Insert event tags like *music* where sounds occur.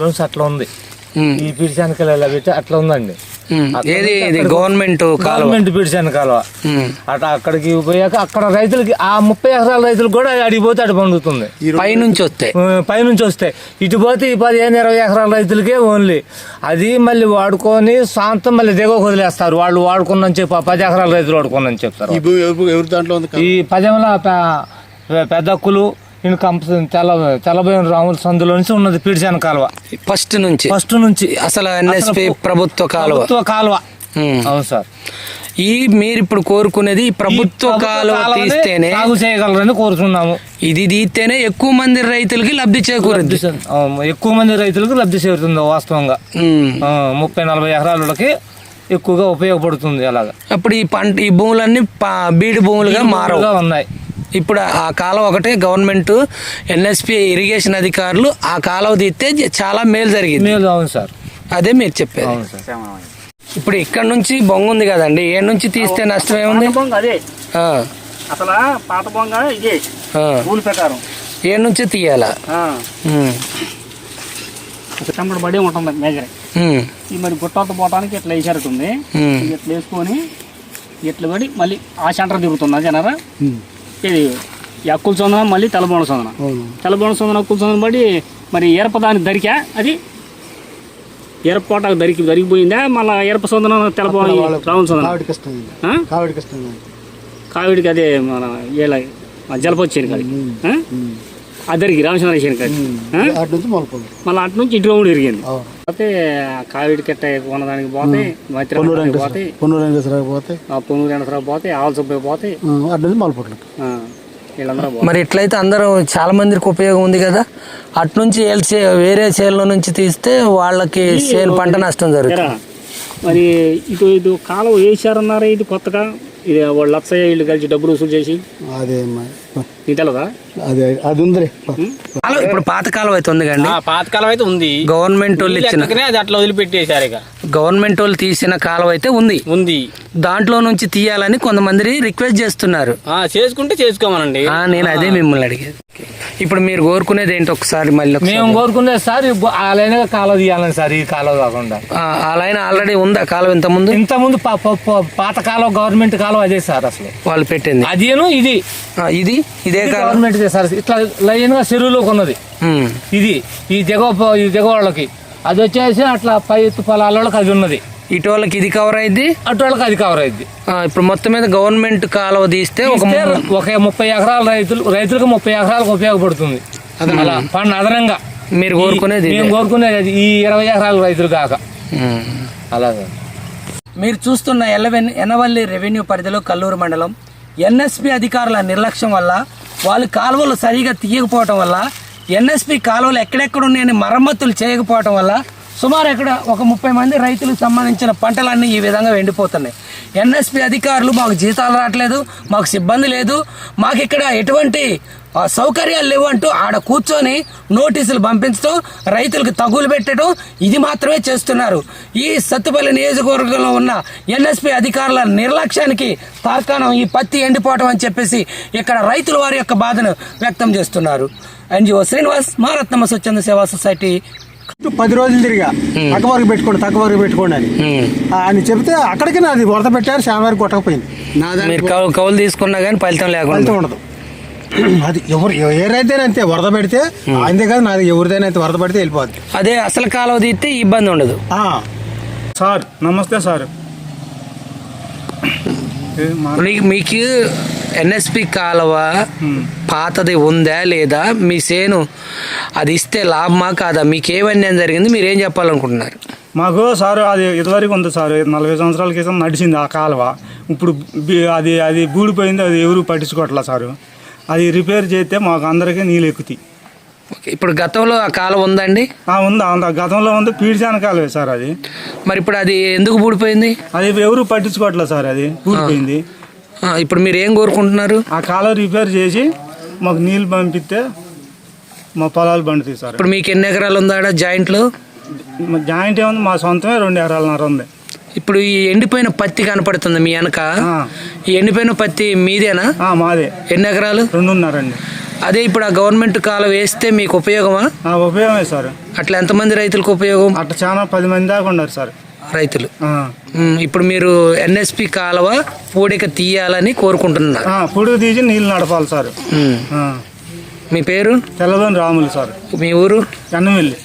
నుంచి అట్లా ఉంది. ఈ పిడిచానికలు ఇలా పెట్టి అట్లా ఉందండి. ఏది? ఇది గవర్నమెంట్ గవర్నమెంట్ పిడిచాను కాలువ ఉమ్. అటు అక్కడికి పోయాక అక్కడ రైతులకి ఆ ముప్పై ఎకరాల రైతులకు కూడా అడిగి పోతే అటు పండుతుంది. పైనుంచి వస్తాయి పైనుంచి వస్తాయి ఇటు పోతే ఈ పదిహేను ఇరవై ఎకరాల రైతులకే ఓన్లీ. అది మళ్ళీ వాడుకొని సాంతం మళ్ళీ దిగ వదిలేస్తారు. వాళ్ళు వాడుకున్నని చెప్పి ఆ పది ఎకరాల రైతులు వాడుకున్నని చెప్తారు. ఈ పదెమల పెద్దక్కులు ఈయన కంప తెల్ల తెల్లబోయిన రాముల సందులో నుంచి ఉన్నది పీడిచాన కాలువ. ఫస్ట్ నుంచి? ఫస్ట్ నుంచి. అసలు ఎన్ఎస్పి ప్రభుత్వ కాలువ? ప్రభుత్వ కాలువ. అవును సార్. ఈ మీరు ఇప్పుడు కోరుకునేది ప్రభుత్వ కాలువ తీస్తేనే సాగు చేయగలరని కోరుతున్నాము. ఇది తీస్తేనే ఎక్కువ మంది రైతులకి లబ్ధి చేకూరుద్ది. అవును, ఎక్కువ మంది రైతులకు లబ్ధి చేరుతుంది వాస్తవంగా. ముప్పై నలభై ఎకరాలకి ఎక్కువగా ఉపయోగపడుతుంది అలాగా. అప్పుడు ఈ పంట ఈ భూములన్నీ బీడు భూములుగా ఎక్కువగా ఉన్నాయి. ఇప్పుడు ఆ కాలువ ఒకటే గవర్నమెంట్ ఎన్ఎస్పి ఇరిగేషన్ అధికారులు ఆ కాలువ తీస్తే చాలా మేలు జరిగింది. మేలు అవును సార్. అదే మీరు చెప్పేది. అవును సార్. ఇప్పుడు ఇక్కడ నుంచి బొంగు ఉంది కదండి ఏ నుంచి తీస్తే నష్టం ఏముంది? బొంగ అదే. ఆ, అసలు పాత బొంగ ఇదే. రూల్ ప్రకారం. ఏ నుంచి తీయాలా? చెంబడి బడి ఉంటుంది మేజర్. ఈ మరి గుట్టంత పోవటానికి ఇట్లా ఉమ్. ఇట్లా వేసుకొని ఇట్లా పడి మళ్ళీ ఆ సెంటర్ తిరుగుతుంది అదేనారా? ఇది అక్కుల సొందనం మళ్ళీ తెల్లబోన సొందనం తెల్లబోన సొందనం అక్కుల సొందనం బడి మరి ఎరప దానికి దరికా అది? ఎరప పోటాకు దరికి దరికిపోయిందా? మళ్ళీ ఎరప సొందనం తెల్లబోన రావుల సొందనం కావిడికి ఆ? అదే మన ఏళ్ళ జలపొచ్చేది కాదు అద్దరికి రామచంద్రేశ్వరి కాదు మళ్ళీ అటు నుంచి ఇటు రౌండ్ తిరిగింది. అవును. పోతే కావిడి కట్ట కొనడానికి పోతే మైత్రి పోతే పొన్నూరు వెంకటేశ్వర పోతే ఆ పొన్నూరు ఎండసరావు పోతే ఆవుల సుబ్బయ్య పోతే నుంచి మొలపట్లకు మరి ఇట్లయితే అందరూ చాలా మందికి ఉపయోగం ఉంది కదా? అటు నుంచి వేరే చేనుల నుంచి తీస్తే వాళ్ళకి చేను పంట నష్టం జరుగుతుంది. మరి ఇటు ఇటు కాలువ వేసారన్నారా ఇది కొత్తగా? ఇది వాళ్ళు లక్షయ్య ఇల్లు కలిసి డబ్బులు వసూలు చేసి? అదే. నీకు తెలదా అదే అది ఉందిలే. కాలువ ఇప్పుడు పాత కాలువ అయితే ఉంది కండి పాతకాలం అయితే ఉంది. గవర్నమెంట్ వాళ్ళు ఇచ్చిన అది అట్లా వదిలిపెట్టేశారు ఇక. గవర్నమెంట్ వాళ్ళు తీసిన కాలువ అయితే ఉంది. ఉంది. దాంట్లో నుంచి తీయాలని కొంతమంది రిక్వెస్ట్ చేస్తున్నారు. ఆ చేసుకుంటే చేసుకోమనండి. ఆ, నేను అదే మిమ్మల్ని అడిగేది. ఇప్పుడు మీరు కోరుకునేది ఏంటి ఒకసారి మళ్ళీ ఒకసారి? మేము కోరుకునే సార్ బొ- అలానే కాలువ తీయాలని సార్ ఈ కాలువ కాకుండా. ఆ, ఆ లైన్ ఆల్రెడీ ఉందా కాలువ ఇంత ముందు ఇంత ముందు పాత కాలువ గవర్నమెంట్ కాలువ అదే సార్ అసలు. వాళ్ళు పెట్టింది. అదేను ఇది. ఇది? ఇదే గవర్నమెంట్ సార్. ఇట్లా లైన్గా చెరువులోకి ఉన్నది ఇది ఈ దిగవ ఈ దిగవాళ్ళకి అది వచ్చేసి అట్లా పై ఎత్తు పొలాలకి అది ఉన్నది. ఇటు వాళ్ళకి ఇది కవర్ అయింది అటు వాళ్ళకి అది కవర్ అయింది ఇప్పుడు మొత్తం మీద గవర్నమెంట్ కాలువ తీస్తే ఒక ఒక ముప్పై ఎకరాల రైతులు రైతులకు ముప్పై ఎకరాలకు ఉపయోగపడుతుంది. అలా పండు అదనంగా. మీరు కోరుకునేది. మేము కోరుకునేది అది. ఈ ఇరవై ఎకరాల రైతులు కాక. అలాగే. మీరు చూస్తున్న ఎలవెన్ ఎనవల్లి రెవెన్యూ పరిధిలో కల్లూరు మండలం. ఎన్ఎస్పి అధికారుల నిర్లక్ష్యం వల్ల వాళ్ళు కాలువలు సరిగా తీయకపోవటం వల్ల ఎన్ఎస్పి కాలువలు ఎక్కడెక్కడ ఉన్నాయని మరమ్మతులు చేయకపోవటం వల్ల సుమారు ఎక్కడ ఒక ముప్పై మంది రైతులకు సంబంధించిన పంటలన్నీ ఈ విధంగా ఎండిపోతున్నాయి. ఎన్ఎస్పి అధికారులు మాకు జీతాలు రావట్లేదు మాకు సిబ్బంది లేదు మాకు ఇక్కడ ఎటువంటి సౌకర్యాలు లేవు అంటూ ఆడ కూర్చొని నోటీసులు పంపించడం రైతులకు తగులు పెట్టడం ఇది మాత్రమే చేస్తున్నారు. ఈ సత్తుపల్లి నియోజకవర్గంలో ఉన్న ఎన్ఎస్పి అధికారుల నిర్లక్ష్యానికి తార్కాణం ఈ పత్తి ఎండిపోవటం అని చెప్పేసి ఇక్కడ రైతుల వారి యొక్క బాధను వ్యక్తం చేస్తున్నారు. ఎన్జిఓ శ్రీనివాస్ మహారత్నమ్మ స్వచ్ఛంద సేవా సొసైటీ. పది రోజులు తిరిగా. తక్కువ వరకు పెట్టుకోండి తక్కువ వరకు పెట్టుకోండి అని. ఆ, అని చెప్తే అక్కడికి నాది వరద పెట్టారు చాలా వరకు కొట్టకపోయింది కౌలు తీసుకున్నా కానీ ఫలితం లేకుండా ఫలితం ఉండదు. *clears throat* అది ఎవరు ఏ రైతైనా అంతే వరద పెడితే అంతే కాదు నాది ఎవరిదైనా అంతే వరద పెడితే వెళ్ళిపోద్ది. అదే అసలు కాలువ తీస్తే ఇబ్బంది ఉండదు. ఆ, సార్ నమస్తే సార్. మీకు ఎన్ఎస్పి కాలువ పాతది ఉందా లేదా? మీ సేను అది ఇస్తే లాభమా కాదా? మీకు ఏమన్యాయం జరిగింది? మీరు ఏం చెప్పాలనుకుంటున్నారు? మాకు సార్ అది ఇదివరకు ఉంది సార్. నలభై సంవత్సరాల క్రితం నడిచింది ఆ కాలువ. ఇప్పుడు అది అది బూడిపోయింది అది ఎవరు పట్టించుకోవట్లే సార్? అది రిపేర్ చేస్తే మాకు అందరికీ నీళ్ళు ఎక్కుతాయి. ఓకే, ఇప్పుడు గతంలో ఆ కాలువ ఉందండి? ఆ, ఉందా ఉందా. గతంలో ఉంది పీడిచాన కాలువే సార్ అది. మరి ఇప్పుడు అది ఎందుకు ఊడిపోయింది? అది ఎవరు పట్టించుకోవట్లే సార్ అది బూడిపోయింది ఆ, ఇప్పుడు మీరు ఏం కోరుకుంటున్నారు? ఆ కాలువ రిపేర్ చేసి మాకు నీళ్ళు పంపిస్తే మా పొలాలు పండుతాయి సార్. ఇప్పుడు మీకు ఎన్ని ఎకరాలు ఉందాడ జాయింట్లు? జాయింట్ ఏముంది? మా సొంతమే రెండు ఎకరాలన్నర ఉంది. ఇప్పుడు ఈ ఎండిపోయిన పత్తి కనపడుతుంది మీ వెనక. ఈ ఎండిపోయిన పత్తి మీదేనా? మాదే. ఎన్ని ఎకరాలు? రెండున్నరండి. అదే ఇప్పుడు ఆ గవర్నమెంట్ కాలం వేస్తే మీకు ఉపయోగమా? ఆ, ఉపయోగమే సార్. అట్లా ఎంతమంది రైతులకు ఉపయోగం? అట్లా చాలా పది మంది దాకా ఉన్నారు సార్. రైతులు. ఇప్పుడు మీరు ఎన్ఎస్పి కాలువ పూడిక తీయాలని కోరుకుంటున్నారు. ఆ, పొడుగు తీసి నీళ్ళు నడపాలి సార్. మీ పేరు? తెల్లబోని రాములు సార్. మీ ఊరు? ఎన్నమిల్లి.